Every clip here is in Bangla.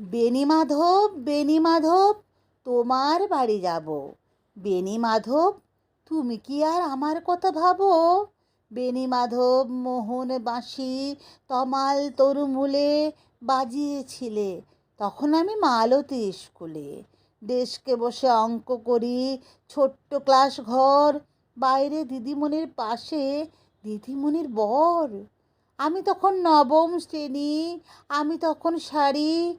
বেনি মাধব বেনি মাধব, তোমার বাড়ি যাব। বেনি মাধব, তুমি কি আর আমার কথা ভাবো? বেনি মাধব মোহন বাঁশি তমাল তরুমূলে বাজিয়েছিলে। তখন আমি মালতী স্কুলে। ডেস্কে বসে অঙ্ক করি, ছোট্ট ক্লাস ঘর, বাইরে দিদিমণির পাশে দিদিমণির বর। আমি তখন নবম শ্রেণি, আমি তখন শাড়ি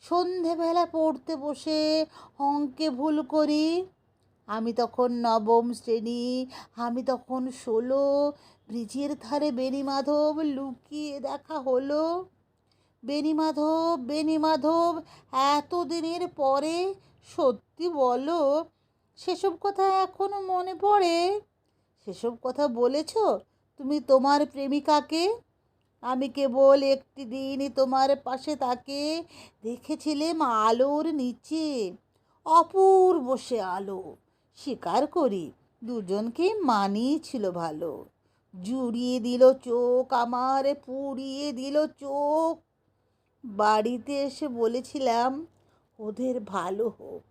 সন্ধেবেলা পড়তে বসে অঙ্কে ভুল করি। আমি তখন নবম শ্রেণি, আমি তখন ষোলো, ব্রিজের ধারে বেনি মাধব লুকিয়ে দেখা হলো। বেনি মাধব বেনি মাধব এতদিনের পরে সত্যি বলো, সেসব কথা এখনও মনে পড়ে? সেসব কথা বলেছ? তুমি তোমার প্রেমিকাকে আমি কেবল একটি দিনই তোমার পাশে তাকে দেখেছিলাম আলোর নিচে। অপূর্ব সে আলো। স্বীকার করি দুজনকেই মানিয়েছিল ভালো। জুড়িয়ে দিল চোখ, আমার পুড়িয়ে দিল চোখ। বাড়িতে এসে বলেছিলাম, ওদের ভালো হোক।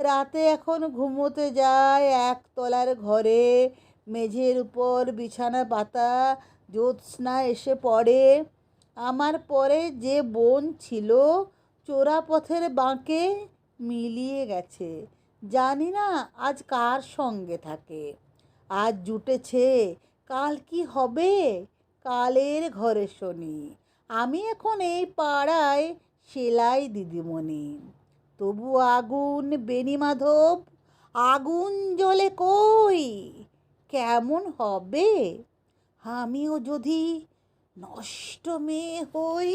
রাতে এখন ঘুমোতে যায়, একতলার ঘরে মেঝের উপর বিছানা পাতা জ্যোৎস্না এসে পড়ে। আমার পরে যে বোন ছিল চোরা পথের বাঁকে মিলিয়ে গেছে। জানি না আজ কার সঙ্গে থাকে। আজ জুটেছে, কাল কি হবে? কালের ঘরে শনি। আমি এখন এই পাড়ায় সেলাই দিদিমণি। তবু আগুন বেনি মাধব আগুন জ্বলে কই? কেমন হবে? আমিও যদি নষ্ট মেয়ে হই